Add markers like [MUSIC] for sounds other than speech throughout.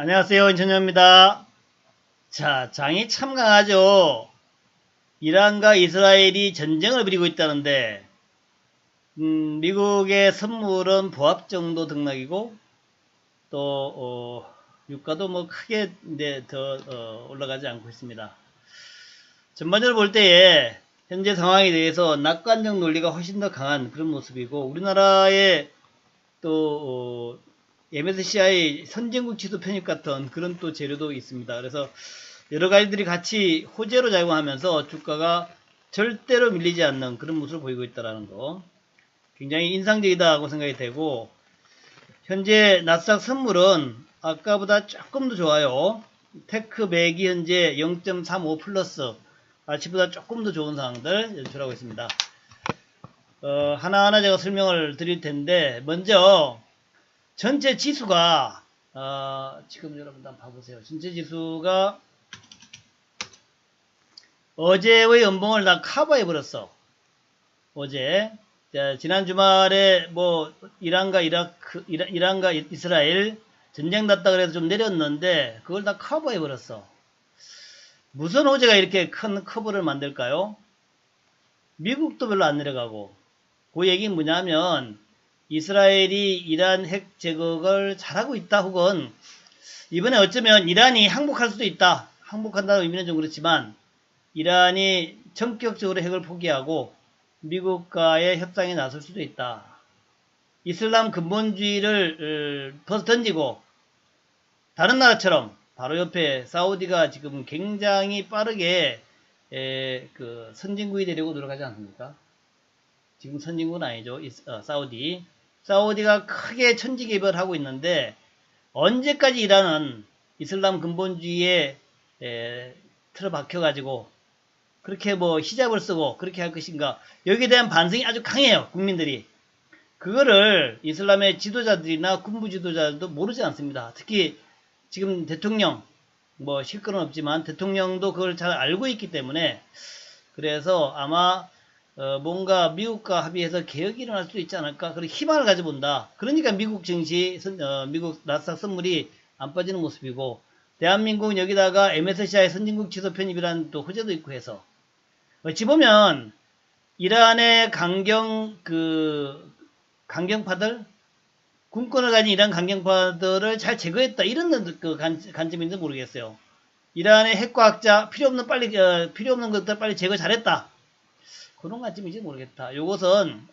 안녕하세요. 인천현입니다. 자, 장이 참 강하죠. 이란과 이스라엘이 전쟁을 벌이고 있다는데, 음, 미국의 선물은 보합 정도 등락이고, 또, 어, 유가도 뭐 크게 이제 더 어, 올라가지 않고 있습니다. 전반적으로 볼 때에 현재 상황에 대해서 낙관적 논리가 훨씬 더 강한 그런 모습이고, 우리나라의 또, 어, MSCI 선진국 지수 편입 같은 그런 또 재료도 있습니다. 그래서 여러 가지들이 같이 호재로 작용하면서 주가가 절대로 밀리지 않는 그런 모습을 보이고 있다는 거 굉장히 인상적이다고 생각이 되고 현재 나스닥 선물은 아까보다 조금 더 좋아요. 테크 맥이 현재 0.35 플러스 아침보다 조금 더 좋은 상황들 연출하고 있습니다. 어, 하나하나 제가 설명을 드릴 텐데 먼저 전체 지수가 어, 지금 여러분 한번 봐보세요. 전체 지수가 어제의 연봉을 다 커버해 버렸어. 어제 자, 지난 주말에 뭐 이란과 이라크 이란, 이란 과 이스라엘 전쟁 났다 그래서 좀 내렸는데 그걸 다 커버해 버렸어. 무슨 호재가 이렇게 큰 커버를 만들까요? 미국도 별로 안 내려가고 그 얘기는 뭐냐면 이스라엘이 이란 핵 제거를 잘하고 있다 혹은 이번에 어쩌면 이란이 항복할 수도 있다. 항복한다는 의미는 좀 그렇지만 이란이 전격적으로 핵을 포기하고 미국과의 협상에 나설 수도 있다. 이슬람 근본주의를 벗어 던지고 다른 나라처럼 바로 옆에 사우디가 지금 굉장히 빠르게 에, 그 선진국이 되려고 노력하지 않습니까? 지금 선진국은 아니죠. 이, 어, 사우디. 사우디가 크게 천지개발하고 있는데 언제까지 이란은 이슬람 근본주의에 에, 틀어박혀 가지고 그렇게 뭐 히잡을 쓰고 그렇게 할 것인가. 여기에 대한 반성이 아주 강해요 국민들이. 그거를 이슬람의 지도자들이나 군부 지도자들도 모르지 않습니다. 특히 지금 대통령 뭐 실권은 없지만 대통령도 그걸 잘 알고 있기 때문에 그래서 아마 어, 뭔가 미국과 합의해서 개혁이 일어날 수도 있지 않을까? 그런 희망을 가져본다. 그러니까 미국 증시 선, 어, 미국 나스닥 선물이 안 빠지는 모습이고 대한민국은 여기다가 MSCI 선진국 지수 편입이라는 또 호재도 있고 해서. 어찌 보면 이란의 강경 그 강경파들 군권을 가진 이란 강경파들을 잘 제거했다. 이런 그 관, 관점인지 모르겠어요. 이란의 핵과학자 필요 없는 빨리 어, 필요 없는 것들 빨리 제거 잘했다 그런 관점인지 모르겠다. 이것은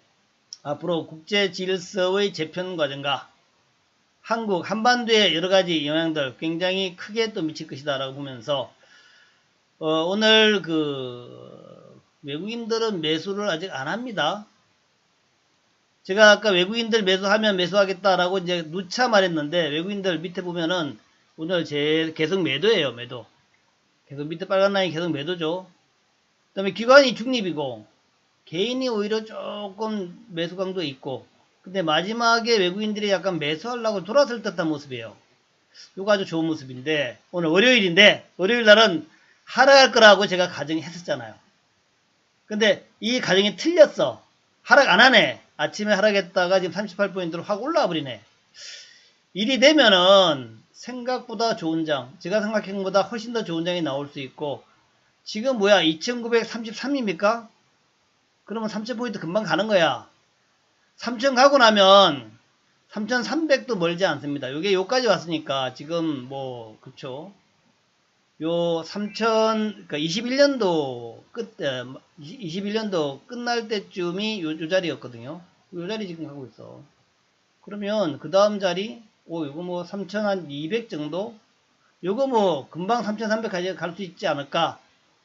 앞으로 국제 질서의 재편 과정과 한국 한반도의 여러 가지 영향들 굉장히 크게 또 미칠 것이다라고 보면서 어, 오늘 그 외국인들은 매수를 아직 안 합니다. 제가 아까 외국인들 매수하면 매수하겠다라고 이제 누차 말했는데 외국인들 밑에 보면은 오늘 제 계속 매도예요 매도. 계속 밑에 빨간 라인 계속 매도죠. 그 다음에 기관이 중립이고 개인이 오히려 조금 매수 강도 있고 근데 마지막에 외국인들이 약간 매수하려고 돌아설 듯한 모습이에요. 이거 아주 좋은 모습인데 오늘 월요일인데 월요일 날은 하락할 거라고 제가 가정했었잖아요. 근데 이 가정이 틀렸어. 하락 안 하네. 아침에 하락했다가 지금 38포인트로 확 올라와 버리네. 일이 되면은 생각보다 좋은 장, 제가 생각한 것보다 훨씬 더 좋은 장이 나올 수 있고 지금 뭐야 2933입니까? 그러면 3000포인트 금방 가는 거야. 3000 가고 나면 3300도 멀지 않습니다. 요게 요까지 왔으니까 지금 뭐 그쵸 요 3000, 그러니까 21년도 끝, 21년도 끝날 때쯤이 요, 요 자리였거든요. 요 자리 지금 가고 있어. 그러면 그 다음 자리, 오, 요거 뭐 3200 정도? 요거 뭐 금방 3300까지 갈 수 있지 않을까?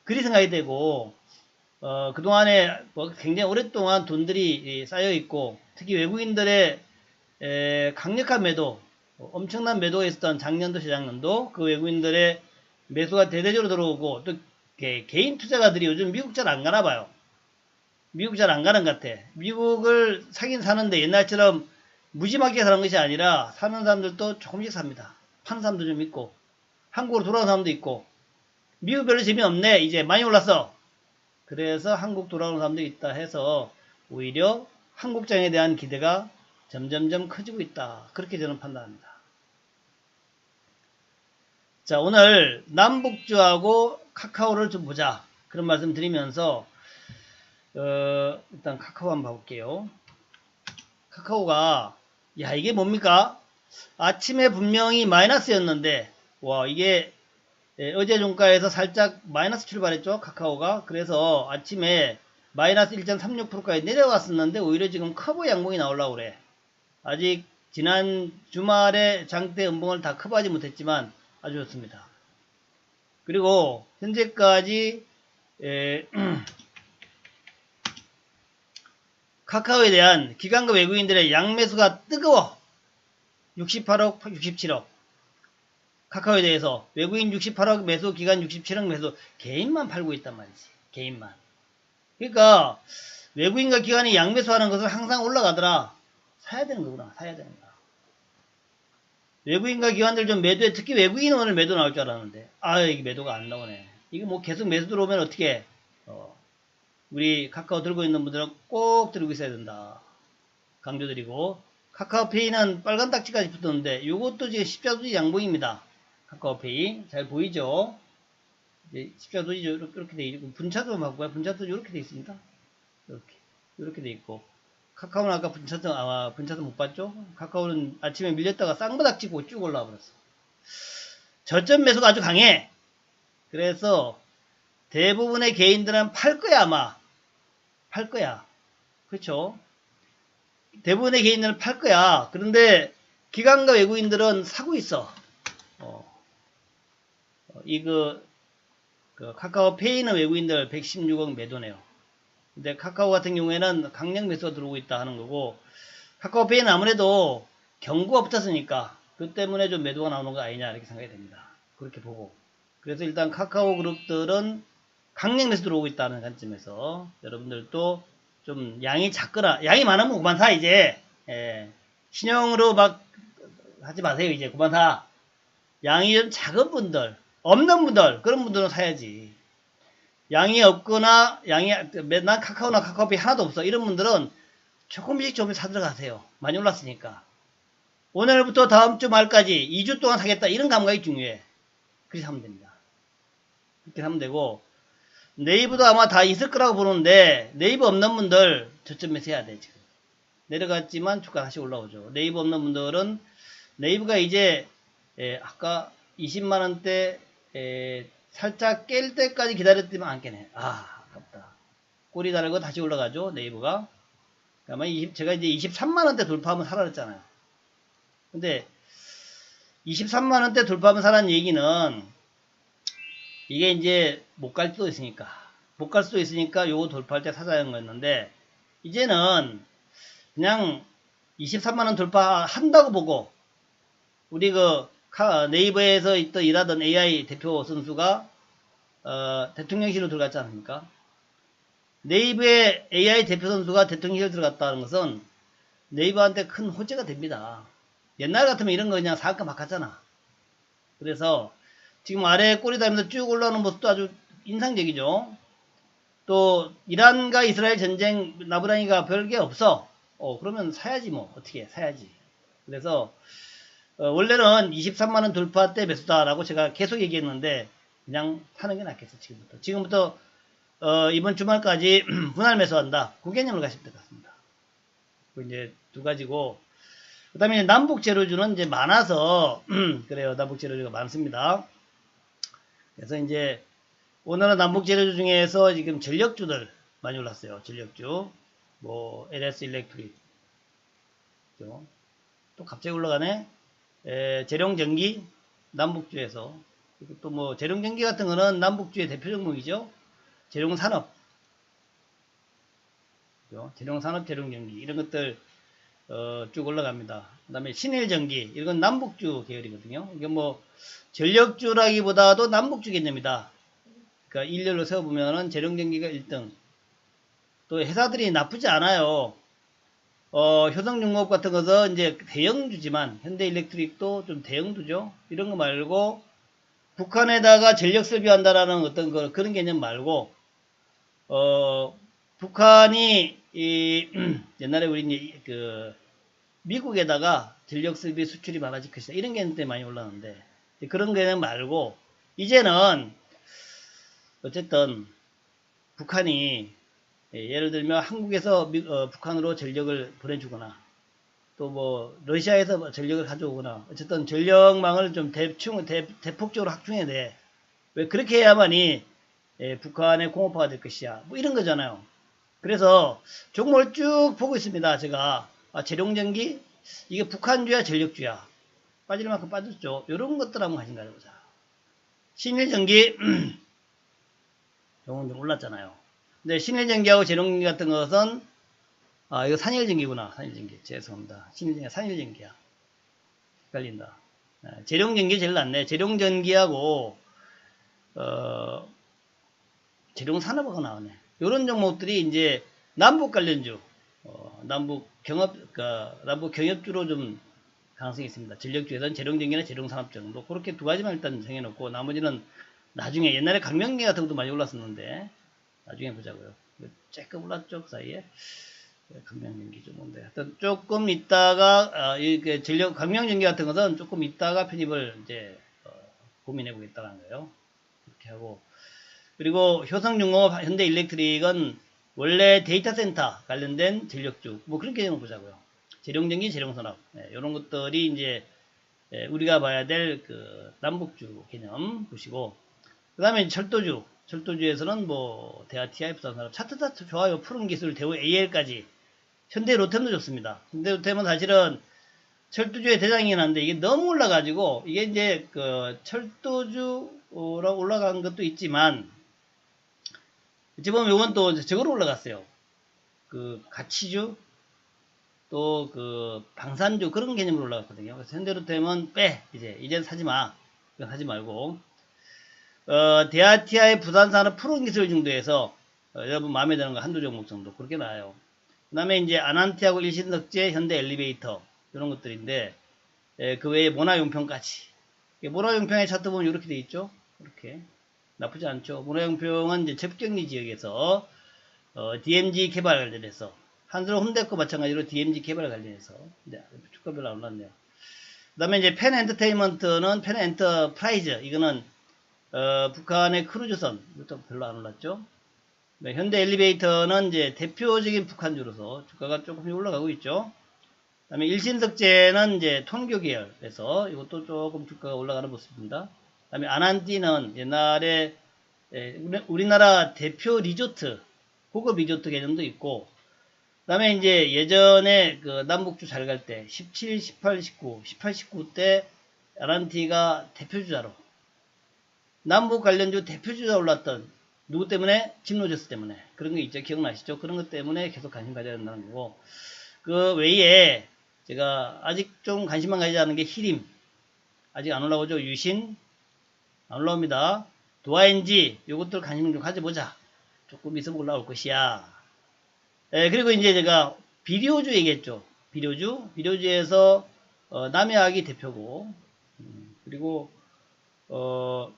그리 생각이 되고, 어, 그동안에 뭐 굉장히 오랫동안 돈들이 쌓여 있고, 특히 외국인들의 에, 강력한 매도, 엄청난 매도가 있었던 작년도 재작년도 그 외국인들의 매수가 대대적으로 들어오고 또 개, 인 투자가들이 요즘 미국 잘 안 가나 봐요. 미국 잘 안 가는 것 같아. 미국을 사긴 사는데 옛날처럼 무지막지하게 사는 것이 아니라 사는 사람들도 조금씩 삽니다. 파는 사람도 좀 있고 한국으로 돌아온 사람도 있고 미국 별로 재미없네. 이제 많이 올랐어. 그래서 한국 돌아오는 사람도 있다 해서 오히려 한국장에 대한 기대가 점점점 커지고 있다. 그렇게 저는 판단합니다. 자, 오늘 남북주하고 카카오를 좀 보자. 그런 말씀 드리면서, 어, 일단 카카오 한번 봐볼게요. 카카오가, 야, 이게 뭡니까? 아침에 분명히 마이너스였는데, 와, 이게 예, 어제 종가에서 살짝 마이너스 출발했죠. 카카오가. 그래서 아침에 마이너스 1.36%까지 내려갔었는데 오히려 지금 커브 양봉이 나오려고 그래. 아직 지난 주말에 장대 음봉을 다 커버하지 못했지만 아주 좋습니다. 그리고 현재까지 에, [CLEARS THROAT] 카카오에 대한 기관과 외국인들의 양매수가 뜨거워 68억, 67억 카카오에 대해서 외국인 68억 매수, 기관 67억 매수 개인만 팔고 있단 말이지. 개인만. 그러니까 외국인과 기관이 양매수하는 것은 항상 올라가더라. 사야 되는 거구나. 사야 되는 거야. 외국인과 기관들 좀 매도해. 특히 외국인 오늘 매도 나올 줄 알았는데. 아 이게 매도가 안 나오네. 이거 뭐 계속 매수 들어오면 어떻게 어, 우리 카카오 들고 있는 분들은 꼭 들고 있어야 된다. 강조드리고. 카카오페이는 빨간 딱지까지 붙었는데 이것도 지금 십자수지 양봉입니다 카카오페이 잘 보이죠 이제 십자수지 이렇게 돼 있고 분차도 바꾸고요 분차도 이렇게 돼 있습니다 이렇게 이렇게 돼 있고 카카오는 아까 분차도 아 분차도 못 봤죠? 카카오는 아침에 밀렸다가 쌍바닥 찍고 쭉 올라와 버렸어. 저점 매수가 아주 강해. 그래서 대부분의 개인들은 팔 거야 아마. 팔 거야. 그렇죠? 대부분의 개인들은 팔 거야. 그런데 기관과 외국인들은 사고 있어. 어. 어, 이거 그 카카오페이는 외국인들 116억 매도네요. 근데 카카오 같은 경우에는 강력 매수가 들어오고 있다 하는 거고 카카오페이는 아무래도 경고가 붙었으니까 그 때문에 좀 매도가 나오는 거 아니냐 이렇게 생각이 됩니다. 그렇게 보고. 그래서 일단 카카오 그룹들은 강력 매수 들어오고 있다는 관점에서 여러분들도 좀 양이 작거나 양이 많으면 그만 사 이제. 예, 신용으로 막 하지 마세요 이제. 그만 사. 양이 좀 작은 분들 없는 분들 그런 분들은 사야지. 양이 없거나 양이 난 카카오나 카카오피 하나도 없어. 이런 분들은 조금씩 조금씩 사들어 가세요. 많이 올랐으니까. 오늘부터 다음 주 말까지 2주 동안 사겠다. 이런 감각이 중요해. 그렇게 하면 됩니다. 그렇게 하면 되고. 네이버도 아마 다 있을 거라고 보는데 네이버 없는 분들 저점에서 해야 돼 지금. 내려갔지만 주가 다시 올라오죠. 네이버 없는 분들은 네이버가 이제 에, 아까 20만원대 살짝 깰 때까지 기다렸더니 안 깨네. 아, 아깝다. 꼬리 달고 다시 올라가죠, 네이버가. 그러면 20, 제가 이제 23만원대 돌파하면 살아 그랬잖아요. 근데 23만원대 돌파하면 살라는 얘기는 이게 이제 못 갈 수도 있으니까. 못 갈 수도 있으니까 요거 돌파할 때 사자는 거였는데 이제는 그냥 23만원 돌파한다고 보고 우리 그 네이버에서 있던 일하던 AI 대표 선수가 어, 대통령실로 들어갔지 않습니까? 네이버의 AI 대표 선수가 대통령실 들어갔다는 것은 네이버한테 큰 호재가 됩니다. 옛날 같으면 이런 거 그냥 사악가 막 하잖아. 그래서 지금 아래 꼬리 달면서 쭉 올라오는 모습도 아주 인상적이죠. 또 이란과 이스라엘 전쟁 나부라니가 별게 없어. 어 그러면 사야지 뭐 어떻게 사야지. 그래서 어, 원래는 23만원 돌파 때 매수다라고 제가 계속 얘기했는데 그냥 사는 게 낫겠어 지금부터. 지금부터 어, 이번 주말까지 [CLEARS THROAT] 분할 매수한다. 그 개념으로 가시면 될 것 같습니다. 그 이제 두 가지고. 그 다음에 남북 재료주는 이제 많아서 [CLEARS THROAT] 그래요. 남북 재료주가 많습니다. 그래서 이제 오늘은 남북 재료주 중에서 지금 전력주들 많이 올랐어요. 전력주. 뭐 LS 일렉트릭 또 갑자기 올라가네 에, 재룡전기 남북주에서 또 뭐 재룡전기 같은 거는 남북주의 대표 종목이죠. 재룡산업, 재룡산업, 재룡전기 이런 것들 어, 쭉 올라갑니다. 그 다음에 신일전기 이건 남북주 계열이거든요. 이게 뭐 전력주라기보다도 남북주 개념이다. 그러니까 일렬로 세워보면은 재룡전기가 1등. 또 회사들이 나쁘지 않아요. 어, 효성중공업 같은 것은 이제 대형주지만 현대일렉트릭도 좀 대형주죠. 이런 거 말고 북한에다가 전력 설비한다라는 어떤 그, 그런 개념 말고 어, 북한이 이, [CLEARS THROAT] 옛날에 우리 그 미국에다가 전력 설비 수출이 많아질 것이다. 이런 개념 때문에 많이 올라오는데 그런 개념 말고 이제는 어쨌든 북한이 예, 예를 들면 한국에서 미- 어, 북한으로 전력을 보내주거나 또 뭐 러시아에서 전력을 가져오거나 어쨌든 전력망을 좀 대충 대, 대폭적으로 확충해야 돼. 왜 그렇게 해야만이 예, 북한의 공업화가 될 것이야. 뭐 이런 거잖아요. 그래서 종목을 쭉 보고 있습니다. 제가 아, 재룡전기 이게 북한주야 전력주야 빠질 만큼 빠졌죠. 이런 것들 한번 관심 가져보자. 신일전기 좀 올랐잖아요. 근데 신일전기하고 재룡전기 같은 것은 아 이거 산일전기구나. 산일전기 죄송합니다. 신일전기 산일전기야. 헷갈린다. 아, 재룡전기 제일 낫네. 재룡전기하고 어 재룡산업화가 나오네. 이런 종목들이 이제 남북 관련주, 어, 남북 경업, 그러니까 남북 경협주로 좀 가능성이 있습니다. 전력주에서는 재룡전기나 재룡산업 정도 그렇게 두 가지만 일단 정해놓고 나머지는 나중에 옛날에 강명기 같은 것도 많이 올랐었는데 나중에 보자고요. 조금 올랐죠 그 사이에 강명전기 좀 뭔데 하여튼 조금 있다가 아, 이게 전력 강명전기 같은 것은 조금 있다가 편입을 이제 어, 고민해 보겠다는 거예요. 이렇게 하고 그리고 효성융업 현대 일렉트릭은 원래 데이터 센터 관련된 전력주 뭐 그런 개념을 보자고요. 재룡전기, 재룡산업 이런 것들이 이제 예, 우리가 봐야 될 그 남북주 개념 보시고 그 다음에 철도주 철도주에서는 뭐 대하 TI 부산산업 차트 차트 좋아요 푸른 기술 대우 AL까지 현대 로템도 좋습니다. 현대 로템은 사실은 철도주의 대장이긴 한데 이게 너무 올라가지고 이게 이제 그 철도주로 올라간 것도 있지만 어찌 보면 이건 또 저거로 올라갔어요. 그 가치주 또 그 방산주 그런 개념으로 올라갔거든요. 그래서 현대로템은 빼 이제 이제 사지 마. 이건 하지 말고 어, 대아티아의 부산산업 푸른기술 정도에서 어, 여러분 마음에 드는 거 한두 종목 정도 그렇게 나와요. 그 다음에 이제 아난티하고 일신석재, 현대 엘리베이터 이런 것들인데 예, 그 외에 모나용평까지 모나용평의 차트 보면 이렇게 돼 있죠. 이렇게 나쁘지 않죠. 모나용평은 이제 접경리 지역에서 어, DMG 개발 관련해서 한수로 홈데코 마찬가지로 DMG 개발 관련해서 네, 주가별로 안 올랐네요. 그 다음에 이제 펜 엔터테인먼트는 펜 엔터프라이즈 이거는 어, 북한의 크루즈선 이것도 별로 안 올랐죠. 네, 현대 엘리베이터는 이제 대표적인 북한주로서 주가가 조금 올라가고 있죠. 그 다음에 일신석재는 이제 톤교 계열에서 이것도 조금 주가가 올라가는 모습입니다. 그 다음에 아난티는 옛날에 예, 우리- 우리나라 대표 리조트, 고급 리조트 개념도 있고, 그 다음에 이제 예전에 그 남북주 잘 갈 때, 17, 18, 19, 18, 19 때 아난티가 대표주자로, 남북 관련주 대표주자 올랐던 누구 때문에? 진로저스 때문에. 그런 게 있죠. 기억나시죠? 그런 것 때문에 계속 관심 가져야 된다는 거고. 그 외에 제가 아직 좀 관심만 가지지 않은 게 히림. 아직 안 올라오죠. 유신. 안 올라옵니다. 도아엔지. 요것들 관심 좀 가져보자. 조금 있으면 올라올 것이야. 예, 그리고 이제 제가 비료주 얘기했죠. 비료주. 비료주에서 어, 남해학이 대표고. 음, 그리고 어,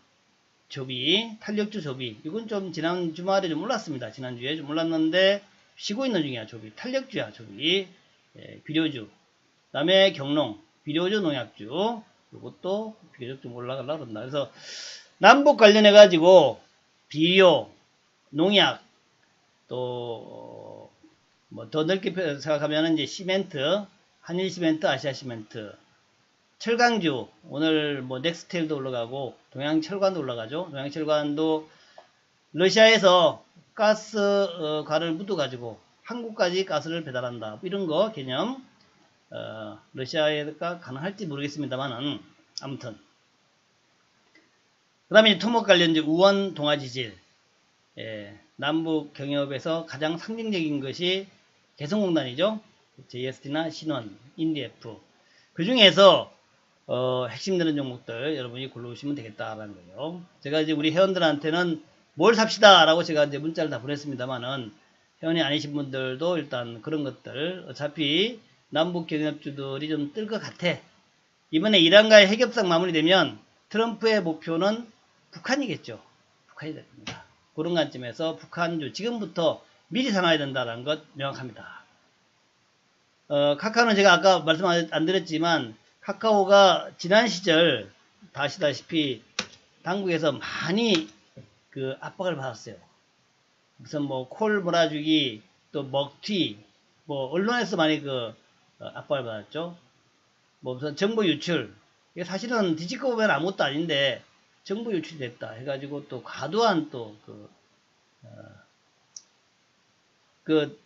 조비, 탄력주 조비. 이건 좀 지난 주말에 좀 올랐습니다. 지난주에 좀 올랐는데 쉬고 있는 중이야. 조비. 탄력주야. 조비. 예, 비료주. 그 다음에 경농. 비료주 농약주. 이것도 비교적 좀 올라가려고 그런다. 그래서 남북 관련해 가지고 비료, 농약 또 뭐 더 넓게 생각하면 이제 시멘트, 한일 시멘트, 아시아 시멘트, 철강주 오늘 뭐 넥스텔도 올라가고 동양철관도 올라가죠. 동양철관도 러시아에서 가스관을 묻어 가지고 한국까지 가스를 배달한다. 뭐 이런 거 개념 어, 러시아에가 가능할지 모르겠습니다만은 아무튼 그 다음에 토목 관련주 우원 동아지질 예, 남북 경협에서 가장 상징적인 것이 개성공단이죠. JST나 신원, 인디F 그 중에서 어, 핵심 되는 종목들 여러분이 골라오시면 되겠다라는 거예요. 제가 이제 우리 회원들한테는 뭘 삽시다 라고 제가 이제 문자를 다 보냈습니다만은 회원이 아니신 분들도 일단 그런 것들 어차피 남북 경협주들이 좀 뜰 것 같아. 이번에 이란과의 핵협상 마무리되면 트럼프의 목표는 북한이겠죠. 북한이 될 겁니다. 그런 관점에서 북한주 지금부터 미리 사놔야 된다는 것 명확합니다. 어, 카카오는 제가 아까 말씀 안- 안 드렸지만 카카오가 지난 시절 다 아시다시피 당국에서 많이 그 압박을 받았어요. 무슨 뭐콜 몰아주기 또 먹튀 뭐 언론에서 많이 그 어, 압박을 받았죠. 뭐 무슨 정보 유출 이게 사실은 뒤집고 보면 아무것도 아닌데 정보 유출이 됐다 해가지고 또 과도한 또그 어, 그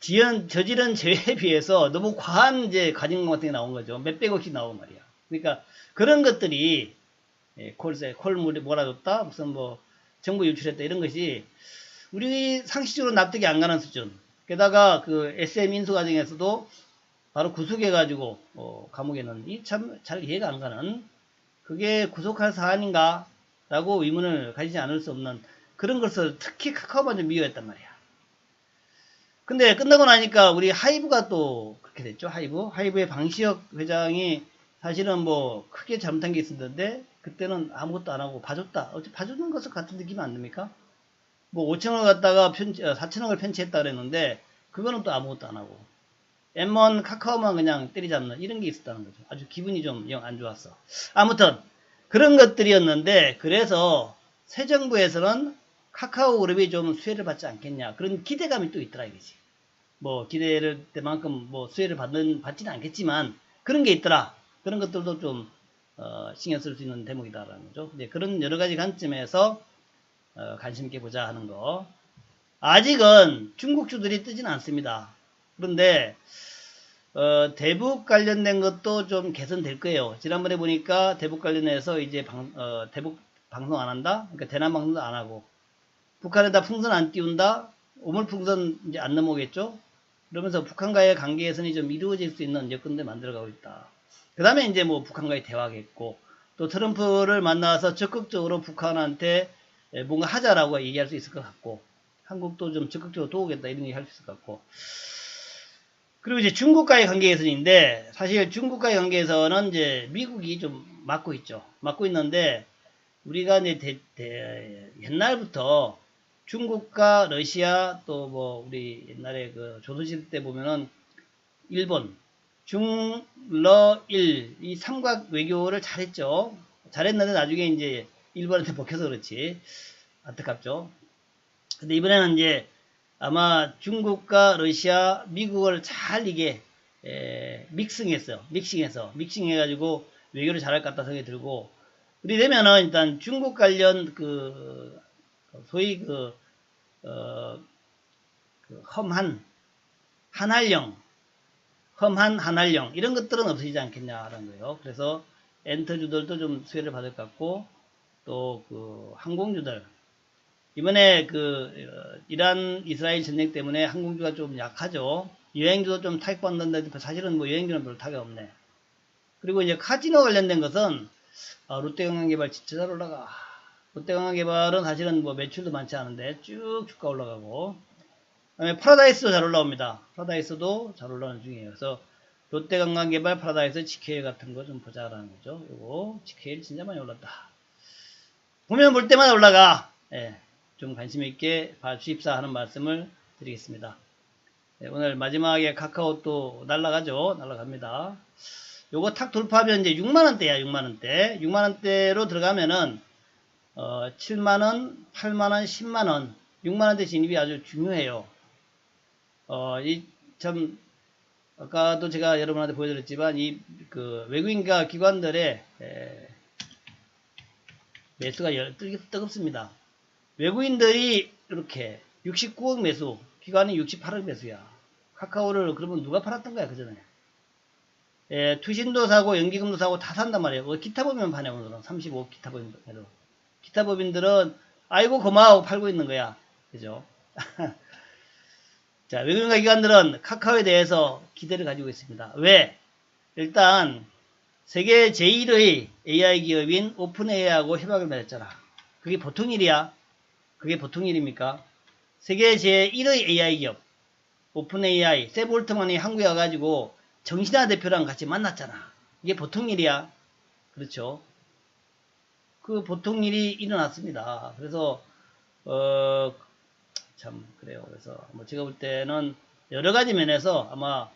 지연 저지른 죄에 비해서 너무 과한 이제 가진 것 같은 게 나온 거죠. 몇백억씩 나오고 말이야. 그러니까 그런 것들이 예, 콜세 콜물이 몰아줬다 무슨 뭐 정보 유출했다 이런 것이 우리 상식적으로 납득이 안 가는 수준. 게다가 그 SM 인수 과정에서도 바로 구속해가지고 어, 감옥에 넣는 이 참 잘 이해가 안 가는 그게 구속할 사안인가라고 의문을 가지지 않을 수 없는 그런 것을 특히 카카오만 좀 미워했단 말이야. 근데 끝나고 나니까 우리 하이브가 또 그렇게 됐죠. 하이브. 하이브의 방시혁 회장이 사실은 뭐 크게 잘못한 게 있었는데 그때는 아무것도 안 하고 봐줬다. 어째 봐주는 것을 같은 느낌 안 듭니까? 뭐 5천억을 갖다가 편지, 4천억을 어, 편취했다 그랬는데 그거는 또 아무것도 안 하고 M1 카카오만 그냥 때리잡는 이런 게 있었다는 거죠. 아주 기분이 좀 영 안 좋았어. 아무튼 그런 것들이었는데 그래서 새 정부에서는 카카오 그룹이 좀 수혜를 받지 않겠냐 그런 기대감이 또 있더라 이거지. 뭐 기대를 때만큼 뭐 수혜를 받는 받지는 않겠지만 그런 게 있더라. 그런 것들도 좀 어, 신경 쓸 수 있는 대목이다라는 거죠. 이제 그런 여러 가지 관점에서 어, 관심 있게 보자 하는 거. 아직은 중국주들이 뜨지는 않습니다. 그런데 어, 대북 관련된 것도 좀 개선될 거예요. 지난번에 보니까 대북 관련해서 이제 방, 어, 대북 방송 안 한다. 그러니까 대남 방송도 안 하고 북한에다 풍선 안 띄운다. 오물 풍선 이제 안 넘어오겠죠. 그러면서 북한과의 관계 개선이 좀 이루어질 수 있는 여건들 만들어가고 있다. 그 다음에 이제 뭐 북한과의 대화겠고 또 트럼프를 만나서 적극적으로 북한한테 뭔가 하자라고 얘기할 수 있을 것 같고 한국도 좀 적극적으로 도우겠다 이런 얘기 할 수 있을 것 같고 그리고 이제 중국과의 관계 개선인데 사실 중국과의 관계에서는 이제 미국이 좀 맡고 있죠. 맡고 있는데 우리가 이제 대, 대, 옛날부터 중국과 러시아 또 뭐 우리 옛날에 그 조선시대 때 보면은 일본 중, 러, 일, 이 삼각 외교를 잘했죠. 잘했는데 나중에 이제 일본한테 먹혀서 그렇지. 안타깝죠. 근데 이번에는 이제 아마 중국과 러시아, 미국을 잘 이게 에, 믹싱했어요. 믹싱해서 믹싱해가지고 외교를 잘할 것 같다 생각이 들고 우리 되면은 일단 중국 관련 그 소위 그, 어, 그 험한 한할령 험한 한할령 이런 것들은 없어지지 않겠냐라는 거예요. 그래서 엔터주들도 좀 수혜를 받을 것 같고 또 그 항공주들 이번에 그 어, 이란 이스라엘 전쟁 때문에 항공주가 좀 약하죠. 여행주도 좀 타격 받는데 사실은 뭐 여행주는 별로 타격 없네. 그리고 이제 카지노 관련된 것은 아, 롯데관광개발 진짜 잘 올라가. 롯데관광개발은 사실은 뭐 매출도 많지 않은데 쭉 주가 올라가고 그다음에 파라다이스도 잘 올라옵니다. 파라다이스도 잘 올라오는 중이에요. 그래서 롯데관광 개발 파라다이스 GK 같은 거 좀 보자라는 거죠. 요거 GK 진짜 많이 올랐다. 보면 볼 때마다 올라가. 예, 좀 관심 있게 봐주십사 하는 말씀을 드리겠습니다. 예, 오늘 마지막에 카카오 또 날라가죠. 날라갑니다. 요거 탁 돌파하면 이제 6만원대야, 6만원대. 6만원대로 들어가면은, 어, 7만원, 8만원, 10만원, 6만원대 진입이 아주 중요해요. 어, 이, 참, 아까도 제가 여러분한테 보여드렸지만, 이, 그, 외국인과 기관들의, 에, 매수가 열, 뜨, 뜨겁습니다. 외국인들이 이렇게 69억 매수, 기관이 68억 매수야. 카카오를 그러면 누가 팔았던 거야, 그 전에. 예, 투신도 사고, 연기금도 사고 다 산단 말이에요. 뭐 기타 법인만 파네, 오늘은. 35억 기타 법인으로. 기타 법인들은, 아이고, 고마워, 팔고 있는 거야. 그죠? [LAUGHS] 자, 외국인과 기관들은 카카오에 대해서 기대를 가지고 있습니다. 왜? 일단 세계 제1의 AI 기업인 오픈 AI하고 협약을 맺었잖아. 그게 보통 일이야. 그게 보통 일입니까? 세계 제1의 AI 기업 오픈 AI 세볼트만이 한국에 와가지고 정신아 대표랑 같이 만났잖아. 이게 보통 일이야. 그렇죠. 그 보통 일이 일어났습니다. 그래서 어, 참 그래요. 그래서 뭐 제가 볼 때는 여러 가지 면에서 아마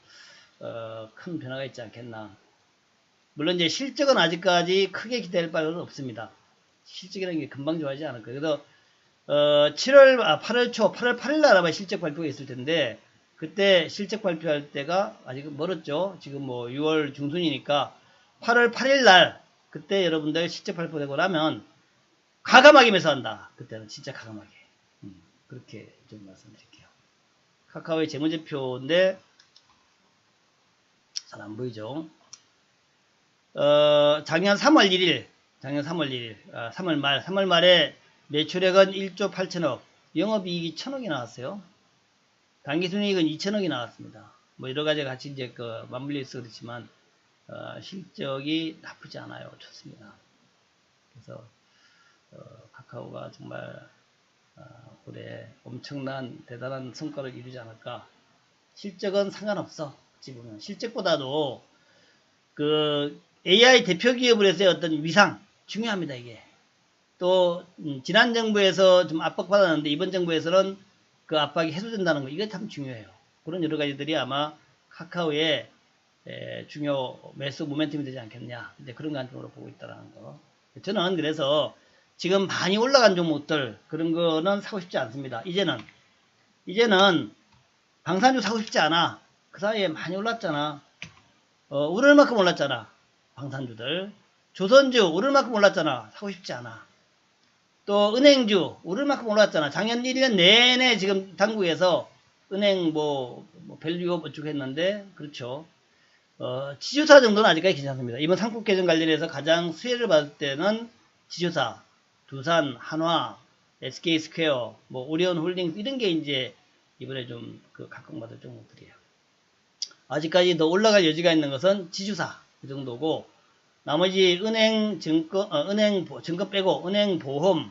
어, 큰 변화가 있지 않겠나. 물론 이제 실적은 아직까지 크게 기대할 바는 없습니다. 실적이라는 게 금방 좋아하지 않을 거예요. 그래서 어, 7월, 아, 8월 초, 8월 8일 날 아마 실적 발표가 있을 텐데, 그때 실적 발표할 때가 아직 멀었죠. 지금 뭐 6월 중순이니까 8월 8일 날, 그때 여러분들 실적 발표되고 나면, 가감하게 매수한다. 그때는 진짜 가감하게. 음, 그렇게 좀 말씀드릴게요. 카카오의 재무제표인데, 잘 안 보이죠? 어, 작년 3월 1일, 작년 3월 1일, 아, 3월 말, 3월 말에 매출액은 1조 8천억, 영업이익이 1천억이 나왔어요. 당기순이익은 2천억이 나왔습니다. 뭐 여러 가지 같이 이제 그 맞물려 있어 그렇지만 어, 실적이 나쁘지 않아요. 좋습니다. 그래서 어, 카카오가 정말 어, 올해 엄청난 대단한 성과를 이루지 않을까. 실적은 상관없어. 보면 실적보다도 그 AI 대표 기업으로서의 어떤 위상 중요합니다. 이게 또 음, 지난 정부에서 좀 압박받았는데 이번 정부에서는 그 압박이 해소된다는 거 이게 참 중요해요. 그런 여러 가지들이 아마 카카오의 에, 중요 매수 모멘텀이 되지 않겠냐 이제 그런 관점으로 보고 있다는 거. 저는 그래서 지금 많이 올라간 종목들 그런 거는 사고 싶지 않습니다. 이제는 이제는 방산주 사고 싶지 않아. 그 사이에 많이 올랐잖아. 어, 오를 만큼 올랐잖아. 방산주들. 조선주 오를 만큼 올랐잖아. 사고 싶지 않아. 또 은행주 오를 만큼 올랐잖아. 작년 1년 내내 지금 당국에서 은행 뭐, 뭐 밸류업 어쩌고 했는데 그렇죠. 어, 지주사 정도는 아직까지 괜찮습니다. 이번 상품 개정 관련해서 가장 수혜를 받을 때는 지주사, 두산, 한화, SK 스퀘어, 뭐 오리온 홀딩스 이런 게 이제 이번에 좀 그 각광받을 종목들이에요. 아직까지 더 올라갈 여지가 있는 것은 지주사 그 정도고 나머지 은행 증권, 어, 은행 증권 빼고 은행 보험,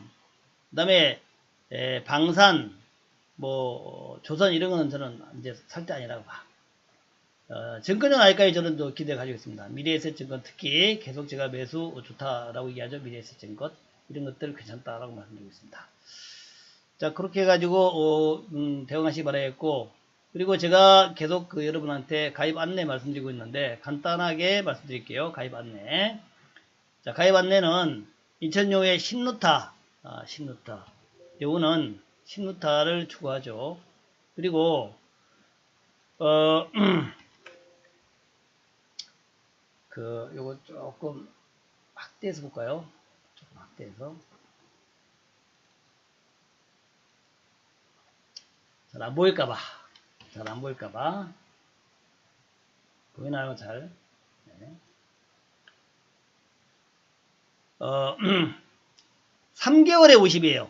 그다음에 에, 방산, 뭐 조선 이런 거는 저는 이제 살 때 아니라고 봐. 어, 증권은 아직까지 저는 또 기대 가지고 있습니다. 미래에셋 증권 특히 계속 제가 매수 좋다라고 얘기하죠. 미래에셋 증권 이런 것들 괜찮다라고 말씀드리고 있습니다. 자 그렇게 해가지고 어, 음, 대응하시기 바라겠고 그리고 제가 계속 그 여러분한테 가입 안내 말씀드리고 있는데 간단하게 말씀드릴게요. 가입 안내. 자, 가입 안내는 인천용의 신루타, 아, 신루타. 요거는 신루타를 추구하죠. 그리고 어, [CLEARS THROAT] 그 요거 조금 확대해서 볼까요? 조금 확대해서. 잘 안 보일까봐. 잘 안 보일까봐. 보이나요, 잘? 네. 어, [CLEARS THROAT] 3개월에 50이에요.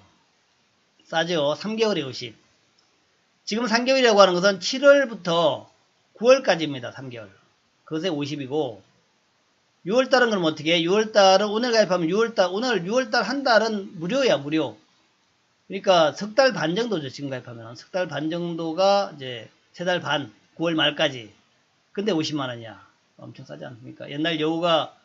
싸죠? 3개월에 50. 지금 3개월이라고 하는 것은 7월부터 9월까지입니다. 3개월. 그것에 50이고, 6월달은 그럼 어떻게 해? 6월달은 오늘 가입하면 6월달, 오늘 6월달 한 달은 무료야, 무료. 그러니까 석 달 반 정도죠. 지금 가입하면. 석 달 반 정도가 이제 세 달 반, 9월 말까지. 근데 50만 원이야. 엄청 싸지 않습니까? 옛날 여우가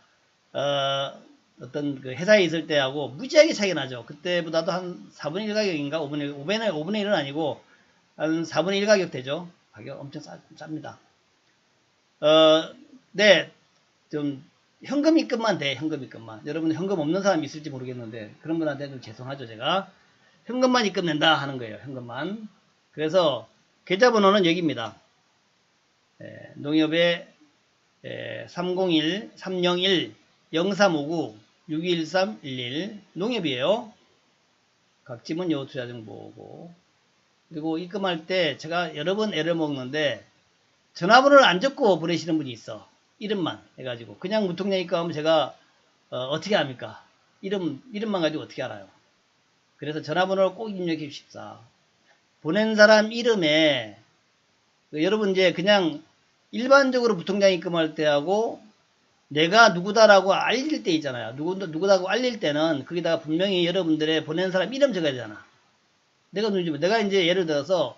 어, 어떤 그 회사에 있을 때하고 무지하게 차이가 나죠. 그때보다도 한 4분의 1 가격인가? 5분의 1, 5분의, 5분의 1은 아니고 한 4분의 1 가격 되죠. 가격 엄청 싸, 쌉니다. 어, 네. 좀 현금 입금만 돼. 현금 입금만. 여러분 현금 없는 사람이 있을지 모르겠는데 그런 분한테 좀 죄송하죠. 제가. 현금만 입금된다 하는 거예요. 현금만. 그래서 계좌번호는 여기입니다. 에, 농협의 에, 301 301 0359 621311 농협이에요. 각지문 여투자정보고 그리고 입금할 때 제가 여러 번 애를 먹는데 전화번호를 안 적고 보내시는 분이 있어. 이름만 해가지고 그냥 무통장 입금하면 제가 어, 떻게 합니까? 이름 이름만 가지고 어떻게 알아요? 그래서 전화번호를 꼭 입력해 주십사. 보낸 사람 이름에 그 여러분 이제 그냥 일반적으로 부통장 입금할 때하고 내가 누구다라고 알릴 때 있잖아요. 누구, 누구다고 알릴 때는 거기다가 분명히 여러분들의 보낸 사람 이름 적어야 되잖아. 내가 누구지? 내가 이제 예를 들어서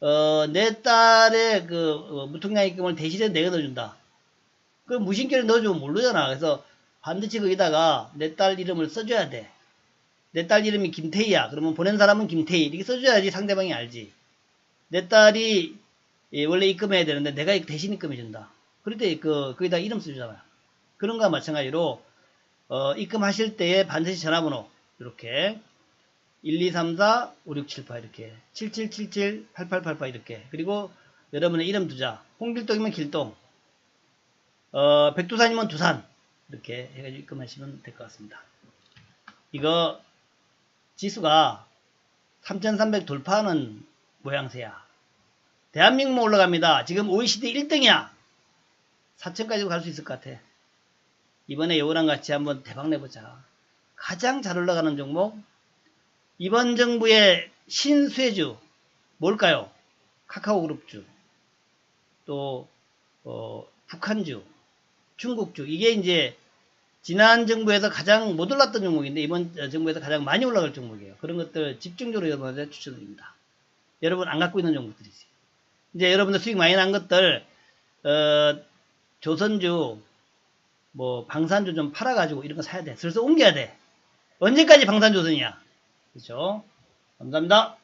어, 내 딸의 그 어, 무통장 입금을 대신해 내가 넣어준다. 그럼 무신결에 넣어주면 모르잖아. 그래서 반드시 거기다가 내 딸 이름을 써줘야 돼. 내 딸 이름이 김태희야. 그러면 보낸 사람은 김태희. 이렇게 써줘야지 상대방이 알지. 내 딸이 예, 원래 입금해야 되는데 내가 대신 입금해준다. 그럴 때 그, 거기다 이름 써주잖아요. 그런 거와 마찬가지로 어, 입금하실 때에 반드시 전화번호 이렇게 1, 2, 3, 4, 5, 6, 7, 8 이렇게 7777, 8888 이렇게 그리고 여러분의 이름 두자 홍길동이면 길동 어, 백두산이면 두산 이렇게 해가지고 입금하시면 될 것 같습니다. 이거 지수가 3300 돌파하는 모양새야. 대한민국 올라갑니다. 지금 OECD 1등이야. 4천까지도 갈수 있을 것 같아. 이번에 요거랑 같이 한번 대박 내보자. 가장 잘 올라가는 종목 이번 정부의 신수혜주 뭘까요? 카카오그룹주 또 어, 북한주 중국주 이게 이제 지난 정부에서 가장 못 올랐던 종목인데 이번 정부에서 가장 많이 올라갈 종목이에요. 그런 것들 집중적으로 여러분한테 추천드립니다. 여러분 안 갖고 있는 종목들이지. 이제 여러분들 수익 많이 난 것들 어, 조선주 뭐 방산주 좀 팔아가지고 이런 거 사야 돼. 슬슬 옮겨야 돼. 언제까지 방산조선이야? 그렇죠? 감사합니다.